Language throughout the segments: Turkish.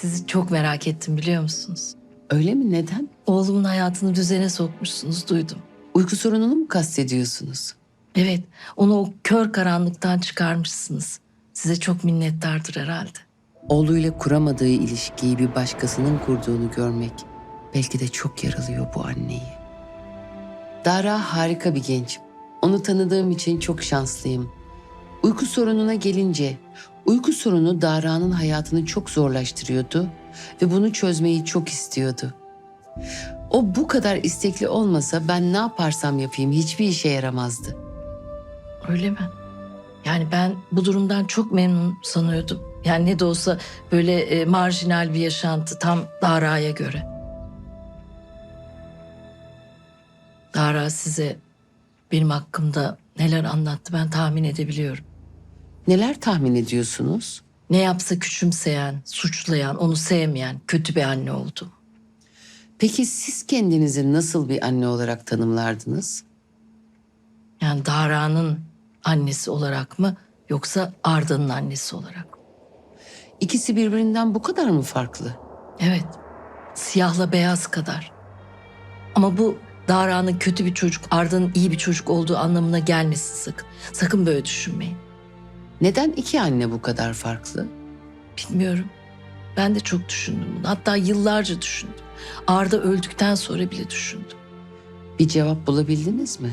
Sizi çok merak ettim biliyor musunuz? Öyle mi? Neden? Oğlumun hayatını düzene sokmuşsunuz duydum. Uyku sorununu mu kastediyorsunuz? Evet, onu o kör karanlıktan çıkarmışsınız. Size çok minnettardır herhalde. Oğluyla kuramadığı ilişkiyi bir başkasının kurduğunu görmek belki de çok yaralıyor bu anneyi. Dara harika bir genç. Onu tanıdığım için çok şanslıyım. Uyku sorununa gelince, uyku sorunu Dara'nın hayatını çok zorlaştırıyordu ve bunu çözmeyi çok istiyordu. O bu kadar istekli olmasa ben ne yaparsam yapayım hiçbir işe yaramazdı. Öyle mi? Yani ben bu durumdan çok memnun sanıyordum. Yani ne de olsa böyle e, marjinal bir yaşantı tam Dara'ya göre. Dara size benim hakkımda neler anlattı ben tahmin edebiliyorum. Neler tahmin ediyorsunuz? Ne yapsa küçümseyen, suçlayan, onu sevmeyen kötü bir anne oldu. Peki siz kendinizi nasıl bir anne olarak tanımlardınız? Yani Dara'nın annesi olarak mı yoksa Arda'nın annesi olarak mı? İkisi birbirinden bu kadar mı farklı? Evet. Siyahla beyaz kadar. Ama bu Dara'nın kötü bir çocuk, Arda'nın iyi bir çocuk olduğu anlamına gelmesin sakın. Sakın böyle düşünmeyin. Neden iki anne bu kadar farklı? Bilmiyorum. Ben de çok düşündüm bunu. Hatta yıllarca düşündüm. Arda öldükten sonra bile düşündüm. Bir cevap bulabildiniz mi?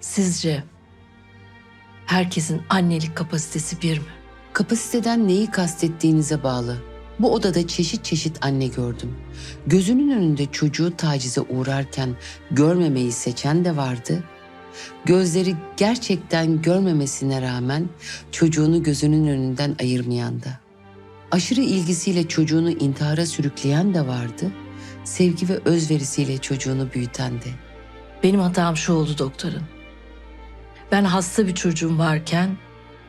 Sizce herkesin annelik kapasitesi bir mi? Kapasiteden neyi kastettiğinize bağlı. Bu odada çeşit çeşit anne gördüm. Gözünün önünde çocuğu tacize uğrarken görmemeyi seçen de vardı. Gözleri gerçekten görmemesine rağmen çocuğunu gözünün önünden ayırmayan da. Aşırı ilgisiyle çocuğunu intihara sürükleyen de vardı. Sevgi ve özverisiyle çocuğunu büyüten de. Benim hatam şu oldu doktorun. Ben hasta bir çocuğum varken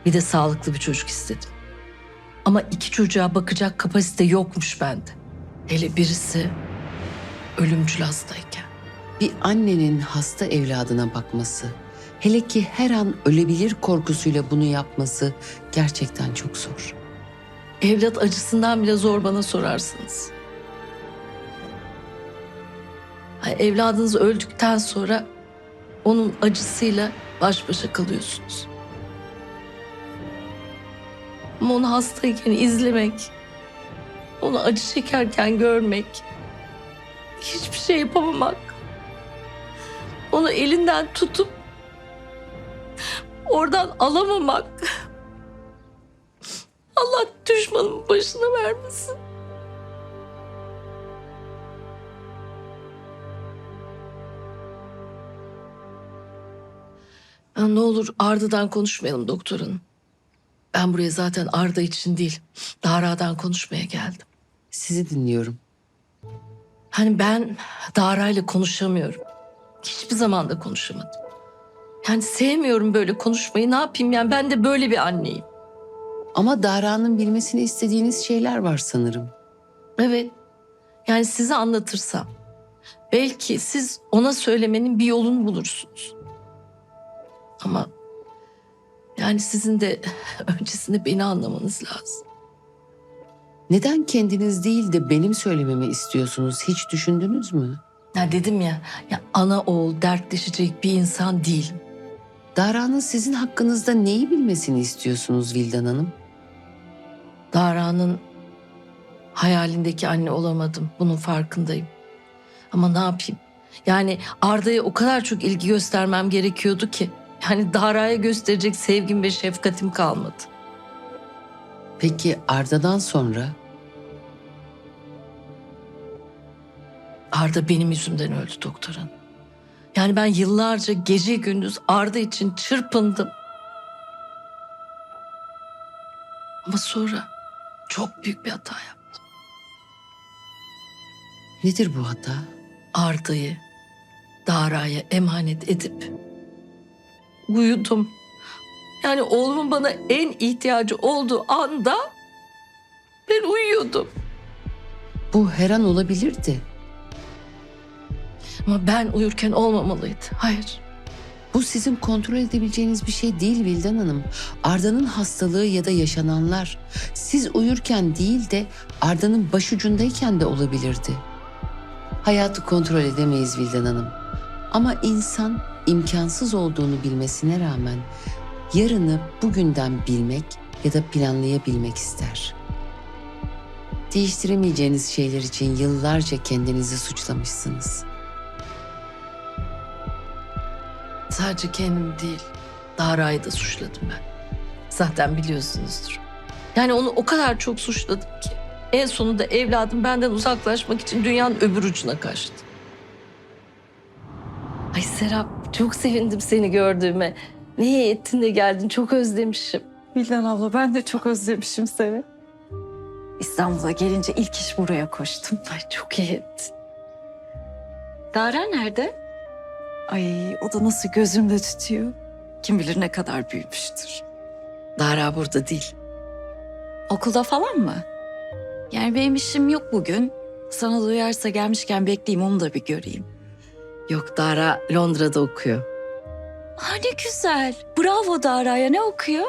bir de sağlıklı bir çocuk istedim. Ama iki çocuğa bakacak kapasite yokmuş bende. Hele birisi ölümcül hastayken. Bir annenin hasta evladına bakması, hele ki her an ölebilir korkusuyla bunu yapması gerçekten çok zor. Evlat acısından bile zor bana sorarsınız. Evladınız öldükten sonra onun acısıyla baş başa kalıyorsunuz. Ama onu hastayken izlemek, onu acı çekerken görmek, hiçbir şey yapamamak, onu elinden tutup oradan alamamak. Allah düşmanın başına vermesin. Ya ne olur Arda'dan konuşmayalım doktor hanım. Ben buraya zaten Arda için değil, Dara'dan konuşmaya geldim. Sizi dinliyorum. Hani ben Dara'yla konuşamıyorum. Hiçbir zaman da konuşamadım. Yani sevmiyorum böyle konuşmayı. Ne yapayım yani ben de böyle bir anneyim. Ama Dara'nın bilmesini istediğiniz şeyler var sanırım. Evet. Yani size anlatırsam belki siz ona söylemenin bir yolunu bulursunuz. Ama yani sizin de öncesinde beni anlamanız lazım. Neden kendiniz değil de benim söylememi istiyorsunuz hiç düşündünüz mü? Ya dedim ya, ya ana oğul dertleşecek bir insan değilim. Dara'nın sizin hakkınızda neyi bilmesini istiyorsunuz Vildan Hanım? Dara'nın hayalindeki anne olamadım. Bunun farkındayım. Ama ne yapayım? Yani Arda'ya o kadar çok ilgi göstermem gerekiyordu ki. Yani Dara'ya gösterecek sevgim ve şefkatim kalmadı. Peki Arda'dan sonra Arda benim yüzümden öldü doktorun. Yani ben yıllarca gece gündüz Arda için çırpındım. Ama sonra çok büyük bir hata yaptım. nedir bu hata? Arda'yı Dara'ya emanet edip uyudum. Yani oğlumun bana en ihtiyacı olduğu anda ben uyuyordum. Bu her an olabilirdi. Ama ben uyurken olmamalıydı. Hayır. Bu sizin kontrol edebileceğiniz bir şey değil Vildan Hanım. Arda'nın hastalığı ya da yaşananlar siz uyurken değil de Arda'nın başucundayken de olabilirdi. Hayatı kontrol edemeyiz Vildan Hanım. Ama insan imkansız olduğunu bilmesine rağmen yarını bugünden bilmek ya da planlayabilmek ister. Değiştiremeyeceğiniz şeyler için yıllarca kendinizi suçlamışsınız. Sadece kendim değil, Dara'yı da suçladım ben. Zaten biliyorsunuzdur. Yani onu o kadar çok suçladım ki. En sonunda evladım benden uzaklaşmak için dünyanın öbür ucuna kaçtı. Ay Serap, çok sevindim seni gördüğüme. Ne iyi ettin de geldin, çok özlemişim. Bildan abla ben de çok özlemişim seni. İstanbul'a gelince ilk iş buraya koştum. Ay çok iyi ettin. Dara nerede? Ay o da nasıl gözümde tutuyor. Kim bilir ne kadar büyümüştür. Dara burada değil. Okulda falan mı? Yani benim işim yok bugün. Sana duyarsa gelmişken bekleyeyim onu da bir göreyim. Yok Dara Londra'da okuyor. Ha ne güzel. Bravo Dara'ya ne okuyor?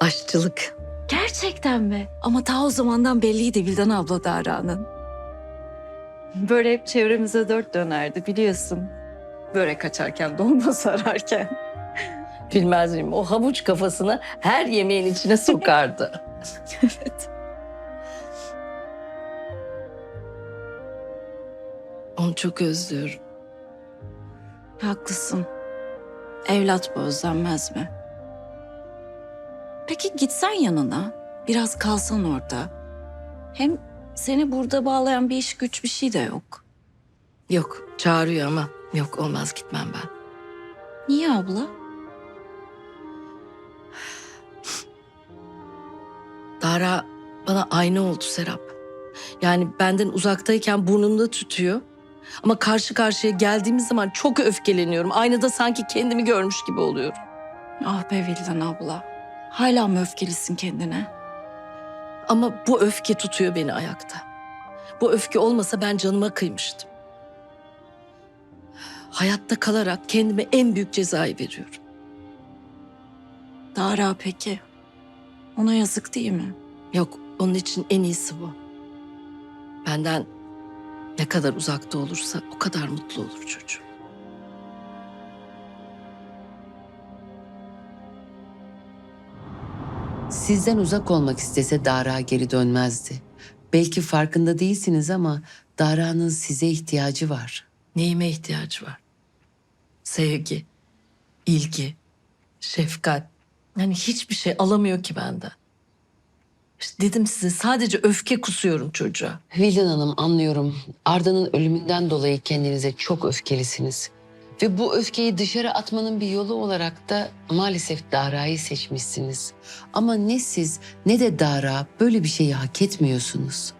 Aşçılık. Gerçekten mi? Ama ta o zamandan belliydi Vildan abla Dara'nın. Böyle hep çevremize dört dönerdi biliyorsun. Börek açarken, dolma sararken. Bilmez miyim? O havuç kafasını her yemeğin içine sokardı. evet. Onu çok özlüyorum. Haklısın. Evlat bu özlenmez mi? Peki gitsen yanına, biraz kalsan orada. Hem seni burada bağlayan bir iş güç bir şey de yok. Yok çağırıyor ama yok olmaz gitmem ben. Niye abla? Dara bana aynı oldu Serap. Yani benden uzaktayken burnumda tütüyor. Ama karşı karşıya geldiğimiz zaman çok öfkeleniyorum. Aynada sanki kendimi görmüş gibi oluyorum. Ah be Vildan abla. Hala mı öfkelisin kendine? Ama bu öfke tutuyor beni ayakta. Bu öfke olmasa ben canıma kıymıştım. Hayatta kalarak kendime en büyük cezayı veriyorum. Dara peki. Ona yazık değil mi? Yok, onun için en iyisi bu. Benden ne kadar uzakta olursa o kadar mutlu olur çocuğum. Sizden uzak olmak istese Dara geri dönmezdi. Belki farkında değilsiniz ama Dara'nın size ihtiyacı var. Neyime ihtiyacı var? Sevgi, ilgi, şefkat. Yani hiçbir şey alamıyor ki benden. İşte dedim size sadece öfke kusuyorum çocuğa. Vildan Hanım anlıyorum. Arda'nın ölümünden dolayı kendinize çok öfkelisiniz. Ve bu öfkeyi dışarı atmanın bir yolu olarak da maalesef Dara'yı seçmişsiniz. Ama ne siz ne de Dara böyle bir şeyi hak etmiyorsunuz.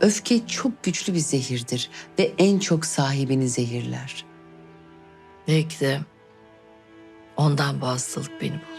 Öfke çok güçlü bir zehirdir ve en çok sahibini zehirler. Belki de ondan bu hastalık beni buldu.